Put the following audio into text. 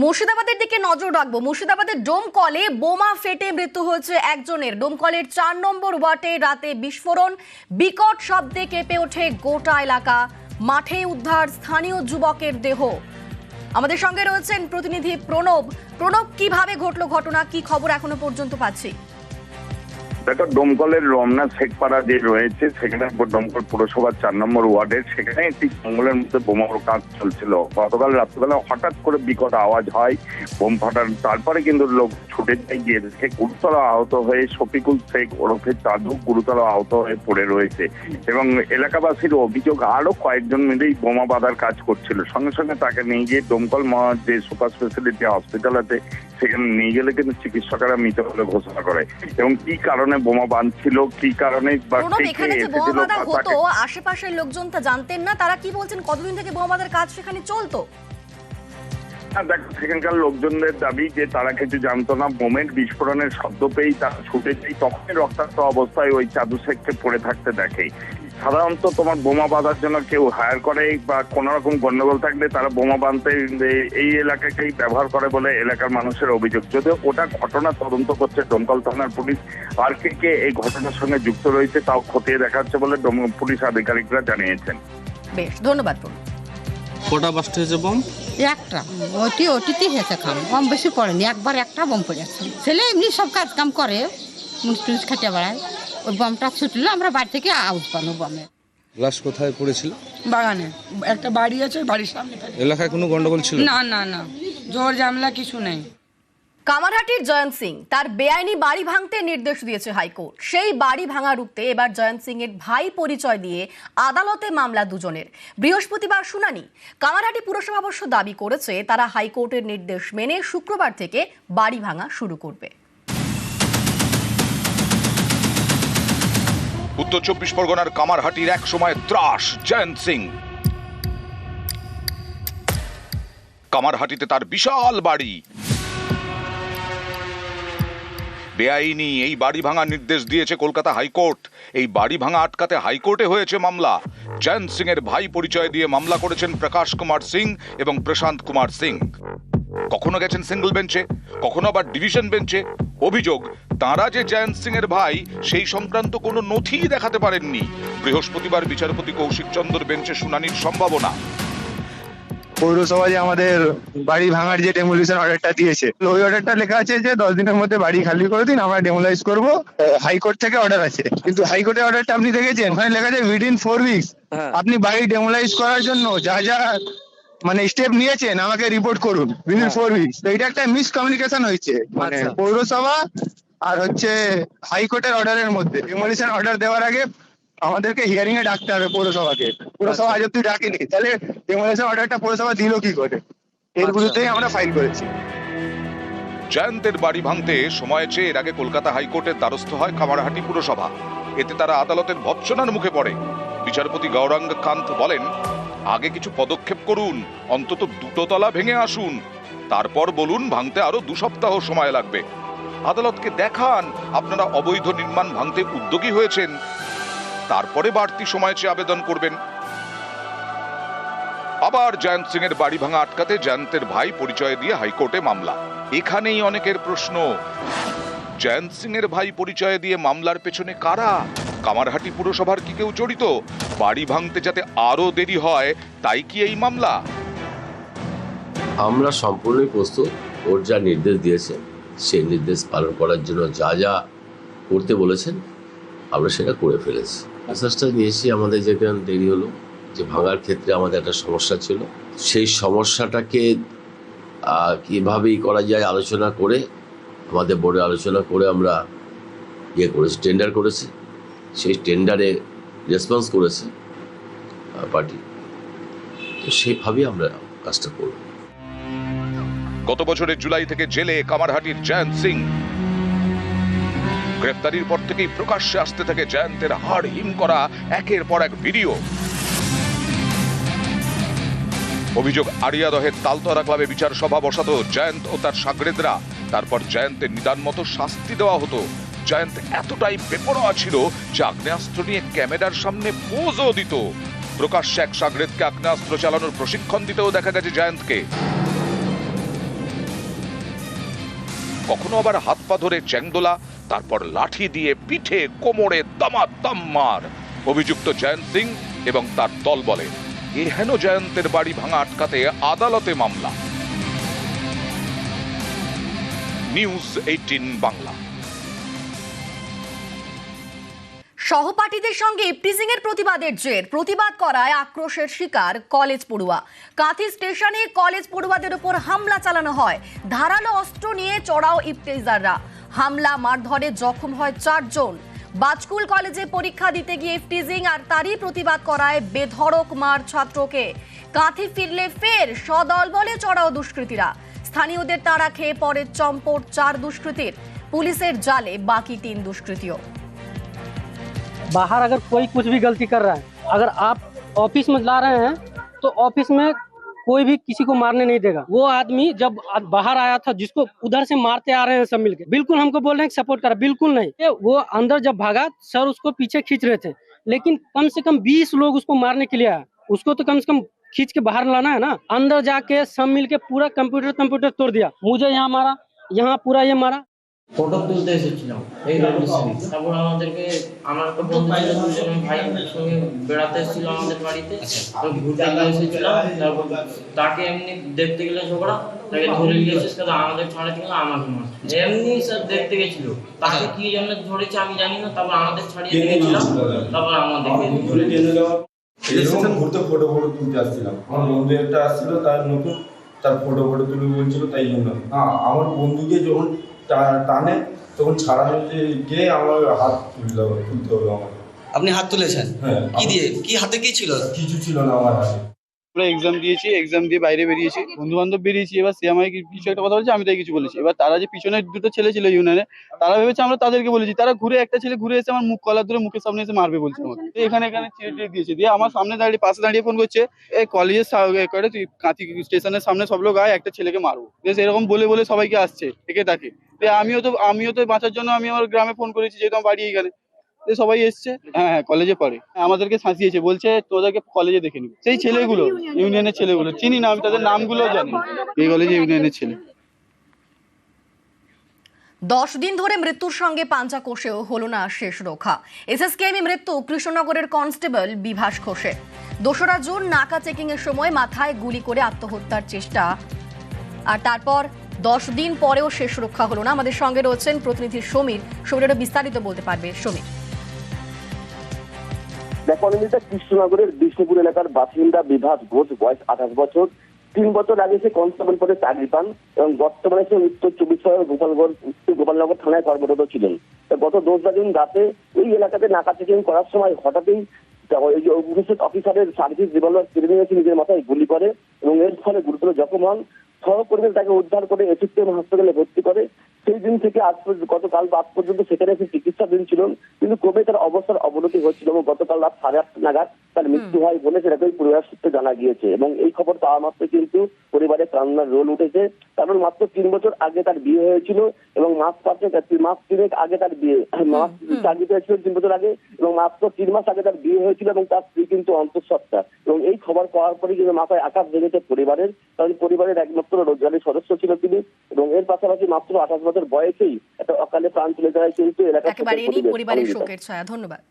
মুর্শিদাবাদের দিকে নজর রাখব। মুর্শিদাবাদের ডোমকলে বোমা ফেটে মৃত্যু হয়েছে একজনের। ডোমকলের চার নম্বর ওয়ার্ডে রাতে বিস্ফোরণ, বিকট শব্দে কেঁপে ওঠে গোটা এলাকা। মাঠে উদ্ধার স্থানীয় যুবকের দেহ। আমাদের সঙ্গে রয়েছেন প্রতিনিধি প্রণব। প্রণব, কীভাবে ঘটলো ঘটনা? কি খবর এখনও পর্যন্ত পাচ্ছি? দেখো দমকলের রমনা শেখপাড়া যে রয়েছে, সেখানে দমকল পুরসভার চার নম্বর ওয়ার্ডের সেখানে একটি জঙ্গলের মধ্যে বোমার কাজ চলছিল। গতকাল রাত্রিবেলা হঠাৎ করে বিকট আওয়াজ হয় বোম ফাটার, তারপরে কিন্তু লোক ছুটে যায় গিয়ে দেখে গুরুতর আহত হয়ে শফিকুল শেখ ওরফে চাঁদু গুরুতর আহত হয়ে পড়ে রয়েছে। এবং এলাকাবাসীর অভিযোগ, আরও কয়েকজন মিলেই বোমা বাঁধার কাজ করছিল। সঙ্গে সঙ্গে তাকে নিয়ে গিয়ে দমকল মহা যে সুপার স্পেশালিটি হসপিটাল আছে, সেখানে নিয়ে গেলে কিন্তু চিকিৎসকেরা মৃত বলে ঘোষণা করে। এবং কি কারণে বোমা বাঁধছিল কি কারণে বা প্রণব কে কে এখানে যে বোমা বাঁধা হতো আশেপাশের লোকজন তা জানতেন না তারা কি বলছেন কতদিন থেকে বোমা বাঁধার কাজ সেখানে চলতো? দেখো সেখানকার লোকজনদের দাবি যে তারা কিছু জানতো না মোমেন্ট বিস্ফোরণের শব্দ পেয়েই তারা ছুটে তখনই রক্তাক্ত অবস্থায় ওই চাদু শেখকে পড়ে থাকতে দেখে। সাধারণত তোমার বোমা বাঁধার জন্য কেউ হায়ার করে বা কোনো রকম গন্ডগোল থাকলে তারা বোমা বাঁধতে এই এলাকাকেই ব্যবহার করে বলে এলাকার মানুষের অভিযোগ। যদিও ওটা ঘটনা তদন্ত করছে দমকল থানার পুলিশ। আর কে কে এই ঘটনার সঙ্গে যুক্ত রয়েছে তাও খতিয়ে দেখা হচ্ছে বলে পুলিশ আধিকারিকরা জানিয়েছেন। বেশ ধন্যবাদ কটা বাস্ট হয়েছে বম একটা। ওটি ওটিতেই হয়েছে খাম। কম বেশি পড়েনি একবার একটা বম পড়েছে ছেলে এমনি সব কাজ কাম করে মুনিশ টুনিশ খেটে বেড়ায়। ওই বমটা ছুটলো আমরা বাড়ি থেকে পানো বমে লাশ কোথায় পড়েছিল? বাগানে। একটা বাড়ি আছে বাড়ির সামনে এলাকায় কোনো গন্ডগোল ছিল? না না না। জোর জামলা কিছু নেই। কামারহাটির জয়ন্ত সিং তার বেআইনি বাড়ি ভাঙতে নির্দেশ দিয়েছে হাইকোর্ট। সেই বাড়ি ভাঙা রুখতে এবার জয়ন্ত সিং এর ভাই পরিচয় দিয়ে আদালতে মামলা দুজনের। বৃহস্পতিবার শুনানি। কামারহাটি পুরসভা অবশ্য দাবি করেছে তারা হাইকোর্টের নির্দেশ মেনে শুক্রবার থেকে বাড়ি ভাঙা শুরু করবে। উত্তর চব্বিশ পরগনার কামারহাটির এক সময় ত্রাস, জয়ন্ত সিং। কামারহাটিতে তার বিশাল বাড়ি। বেআইনি এই বাড়ি ভাঙার নির্দেশ দিয়েছে কলকাতা হাইকোর্ট। এই বাড়ি ভাঙা আটকাতে হাইকোর্টে হয়েছে মামলা। জয়ন্ত সিং এর ভাই পরিচয় দিয়ে মামলা করেছেন প্রকাশ কুমার সিং এবং প্রশান্ত কুমার সিং। কখনো গেছেন সিঙ্গল বেঞ্চে, কখনো আবার ডিভিশন বেঞ্চে অভিযোগ তাঁরা যে জয়ন্ত সিং এর ভাই সেই সংক্রান্ত কোনো নথি দেখাতে পারেননি। বৃহস্পতিবার বিচারপতি কৌশিক চন্দ্র বেঞ্চে শুনানির সম্ভাবনা। পৌরসভা যে আমাদের বাড়ি ভাঙার যে ডেমোলিশন অর্ডারটা দিয়েছে ওই অর্ডারটা লেখা আছে যে দশ দিনের মধ্যে বাড়ি খালি করে দিন আমরা ডেমোলাইজ করব। হাইকোর্ট থেকে অর্ডার আছে। কিন্তু হাইকোর্টের অর্ডারটা আপনি দেখেছেন? ওখানে লেখা আছে উইদিন ফোর উইকস আপনি বাড়ি ডেমোলাইজ করার জন্য যা যা মানে স্টেপ নিয়েছেন আমাকে রিপোর্ট করুন উইদিন ফোর উইকস তো এটা একটা মিসকমিউনিকেশন হয়েছে। মানে পৌরসভা আর হচ্ছে হাইকোর্টের অর্ডারের মধ্যে। ডেমোলিশন অর্ডার দেওয়ার আগে আমাদেরকে হিয়ারিং এ ডাকতে হবে পৌরসভাকে। পৌরসভা আজ অব্দি ডাকেনি। তাহলে ডেমোলিশন অর্ডারটা পৌরসভা দিল কি করে? এর বিরুদ্ধেই আমরা ফাইল করেছি। জয়ন্তের বাড়ি ভাঙতে সময় চেয়ে এর আগে কলকাতা হাইকোর্টের দ্বারস্থ হয় কামারহাটি পুরসভা। এতে তারা আদালতের ভৎসনার মুখে পড়ে। বিচারপতি গৌরাঙ্গ কান্ত বলেন আগে কিছু পদক্ষেপ করুন, অন্তত দুটো তলা ভেঙে আসুন। তারপর বলুন, ভাঙতে আরও দু সপ্তাহ সময় লাগবে। আদালতকে দেখান, আপনারা অবৈধ নির্মাণ ভাঙতে উদ্যোগী হয়েছেন। তারপরে বাড়তি সময় চেয়ে আবেদন করবেন। আবার জয়ন্ত সিং এর বাড়ি ভাঙা আটকাতে জয়ন্তের ভাই পরিচয় দিয়ে হাইকোর্টে মামলা। এখানেই অনেকের প্রশ্ন, জয়ন্ত সিং এর ভাই পরিচয় দিয়ে মামলার পেছনে কারা? কামারহাটি পুরসভার কি কেউ জড়িত? বাড়ি ভাঙতে যাতে আরও দেরি হয়, তাই কি এই মামলা? আমরা সম্পূর্ণই প্রস্তুত। ওর যা নির্দেশ দিয়েছে, সেই নির্দেশ পালন করার জন্য যা যা করতে বলেছেন, আমরা সেটা করে ফেলেছি। মেসেজটা নিয়েছি, আমাদের যেখানে দেরি হলো, যে ভাঙার ক্ষেত্রে আমাদের একটা সমস্যা ছিল। সেই সমস্যাটাকে কীভাবেই করা যায় আলোচনা করে, আমাদের বোর্ডে আলোচনা করে আমরা ইয়ে করেছি টেন্ডার করেছি। সেই টেন্ডারে রেসপন্স করেছে পার্টি তো সেইভাবেই আমরা কাজটা করব। গত বছরের জুলাই থেকে জেলে কামারহাটির জয়ন্ত সিং। গ্রেপ্তারির পর থেকেই প্রকাশ্যে আসতে থাকে জয়ন্তের হাড় হিম করা একের পর এক ভিডিও। অভিযোগ, আড়িয়াদহের তালতরা ক্লাবে বিচার সভা বসাতো জয়ন্ত ও তার সাগরেদরা। তারপর জয়ন্তের নিদান মতো শাস্তি দেওয়া হতো। জয়ন্ত এতটাই বেপরোয়া ছিল যে আগ্নেয়াস্ত্র নিয়ে ক্যামেরার সামনে পোজও দিত। প্রকাশ্যে এক সাগরেদকে আগ্নেয়াস্ত্র চালানোর প্রশিক্ষণ দিতেও দেখা গেছে জয়ন্তকে। কখনো আবার হাত পা ধরে চ্যাংদোলা, তারপর লাঠি দিয়ে পিঠে, কোমরে দামা দাম্মার অভিযুক্ত জয়ন্ত সিং এবং তার দল বলে, এ হেন জয়ন্তের বাড়ি ভাঙা আটকাতে আদালতে মামলা? News eighteen Bangla. সহপাঠীদের সঙ্গে ইপটিজিং এর প্রতিবাদের জের। প্রতিবাদ করায় আক্রোশের শিকার কলেজ পড়ুয়া। কাঁথি স্টেশনে কলেজ পড়ুয়াদের উপর হামলা চালানো হয়। ধারালো অস্ত্র নিয়ে চড়াও ইপটিজাররা। হামলা মারধরে জখম হয় চারজন। বাজকুল কলেজে পরীক্ষা দিতে গিয়ে ইফটিজিং আর তারই প্রতিবাদ করায় বেধড়ক মার ছাত্রকে। কাঁথি ফিরলে ফের সদল বলে চড়াও দুষ্কৃতীরা। স্থানীয়দের তাড়া খেয়ে পড়ে চম্পট চার দুষ্কৃতীর। পুলিশের জালে বাকি তিন দুষ্কৃতীও बाहर अगर कोई कुछ भी गलती कर रहा है, अगर आप ऑफ़िस में ला रहे हैं तो ऑफ़िस में कोई भी किसी को मारने नहीं देगा। वो आदमी जब बाहर आया था, जिसको उधर से मारते आ रहे हैं सब मिलके, बिल्कुल हमको बोल रहे हैं सपोर्ट करा, बिल्कुल नहीं। वो अंदर जब भागा, सर उसको पीछे खींच रहे थे। लेकिन कम से कम बीस लोग उसको मारने के लिए आया उसको तो कम से कम खींच के बाहर लाना है ना? अंदर जाके सब मिलके पूरा कंप्यूटर कंप्यूटर तोड़ दिया। मुझे यहाँ मारा, यहाँ पूरा ये मारा। ফটো তুলতে এসেছিলাম। এই তারপর আমাদেরকে আমার একটা বন্ধু ছিল দুজন ভাই সঙ্গে বেড়াতে এসেছিল আমাদের বাড়িতে। তো ঘুরতে গিয়ে এসেছিলাম তারপর তাকে এমনি দেখতে গেলে ঝগড়া তাকে ধরে আমাদের ছাড়াতে গেলে আমাকে মারছে এমনি স্যার দেখতে গেছিল। তাকে কি জন্য ধরেছে আমি জানি না তারপর আমাদের ছাড়িয়ে দিয়েছিলাম তারপর আমাদেরকে এরকম ঘুরতে ফটো ফটো তুলতে আসছিলাম। আমার বন্ধু একটা আসছিল তার নতুন তার ফটো ফটো তুলে বলছিল তাই জন্য। হ্যাঁ আমার বন্ধুকে যখন টানে তখন ছাড়া হতে গিয়ে আমার হাত তুলতে হবে তুলতে হবে আমার আপনি হাত তুলেছেন? হ্যাঁ কি দিয়ে? কি হাতে কি ছিল? কিছু ছিল না আমার হাতে। আমরা এক্সাম দিয়েছি এক্সাম দিয়ে বাইরে বেরিয়েছি বন্ধু বান্ধব বেরিয়েছি এবার সে আমাকে কিছু একটা কথা বলছে আমি তাই কিছু বলেছি। এবার তারা যে পিছনে দুটো ছেলে ছিল ইউনিয়নে তারা ভেবেছে আমরা তাদেরকে বলেছি। তারা ঘুরে একটা ছেলে ঘুরে এসে আমার মুখ কলার ধরে মুখের সামনে এসে মারবে বলছে আমাকে। এখানে এখানে ছিঁড়ে টিড়ে দিয়েছে। দিয়ে আমার সামনে দাঁড়িয়ে পাশে দাঁড়িয়ে ফোন করছে এই কলেজের তুই কাঁথি স্টেশনের সামনে সব লোক আয় একটা ছেলেকে মারবো বেশ এরকম বলে বলে সবাইকে আসছে থেকে তাকে। আমিও তো আমিও তো বাঁচার জন্য আমি আমার গ্রামে ফোন করেছি যেহেতু আমার বাড়ি এখানে সবাই এসছে। হ্যাঁ হ্যাঁ কলেজে পড়ে। হ্যাঁ, আমাদেরকে শাসিয়েছে বলছে তোদেরকে কলেজে দেখে নিবি। সেই ছেলেগুলো ইউনিয়নের ছেলেগুলো। চিনি না আমি তাদের নামগুলো জানি এই কলেজে ইউনিয়নের ছেলে। দশ দিন ধরে মৃত্যুর সঙ্গে পাঞ্জা কোষেও হলো না শেষ রক্ষা এসএসকেএমই মৃত্যু কৃষ্ণনগরের কনস্টেবল বিভাস ঘোষের দোসরা জুন নাকা চেকিং এর সময় মাথায় গুলি করে আত্মহত্যার চেষ্টা। আর তারপর দশ দিন পরেও শেষ রক্ষা হলো না। আমাদের সঙ্গে রয়েছেন প্রতিনিধি সমীর। সমীর আরও বিস্তারিত বলতে পারবে। সমীর। দেখো কৃষ্ণনগরের বিষ্ণুপুর এলাকার বাসিন্দা বিভাস ঘোষ, বয়স আঠাশ বছর। তিন বছর আগে সে কনস্টেবল পদে চাকরি পান এবং বর্তমানে সে উত্তর চব্বিশ পরগনার গোপালগড় উত্তর গোপালনগর থানায় কর্মরত ছিলেন। গত দোসরা দিন রাতে ওই এলাকাতে নাকা চেকিং করার সময় হঠাৎই অফিসারের সার্ভিস রিভলভার কেড়ে নিয়ে এসে নিজের মাথায় গুলি করে এবং এর ফলে গুরুতর জখম হন। সহকর্মীরা তাকে উদ্ধার করে এসিস্টেম হাসপাতালে ভর্তি করে। সেই দিন থেকে আজ পর্যন্ত গতকাল আজ পর্যন্ত সেখানে সে চিকিৎসাধীন ছিলেন কিন্তু ক্রমে তার অবস্থার অবনতি হচ্ছিল এবং গতকাল রাত সাড়ে আটটা নাগাদ তার মৃত্যু হয় বলে সেটাকেই পরিবার সূত্রে জানা গিয়েছে এবং এই খবর পাওয়া মাত্র কিন্তু পরিবারে কান্নার রোল উঠেছে। কারণ মাত্র তিন বছর আগে তার বিয়ে হয়েছিল এবং মাস পাঁচেক মাস তিনেক আগে তার বিয়ে মাস চাকরি পেয়েছিল তিন বছর আগে এবং মাত্র তিন মাস আগে তার বিয়ে হয়েছিল এবং তার স্ত্রী কিন্তু অন্তঃসত্ত্বা। এবং এই খবর পাওয়ার পরে কিন্তু মাথায় আকাশ ভেঙেছে পরিবারের কারণ পরিবারের একমাত্র রোজগারের সদস্য ছিল তিনি এবং এর পাশাপাশি মাত্র আঠাশ বছর বয়সেই একটা অকালে প্রাণ চলে যায় কিন্তু এলাকার একেবারে এ পরিবারের শোকের ছায়া ধন্যবাদ।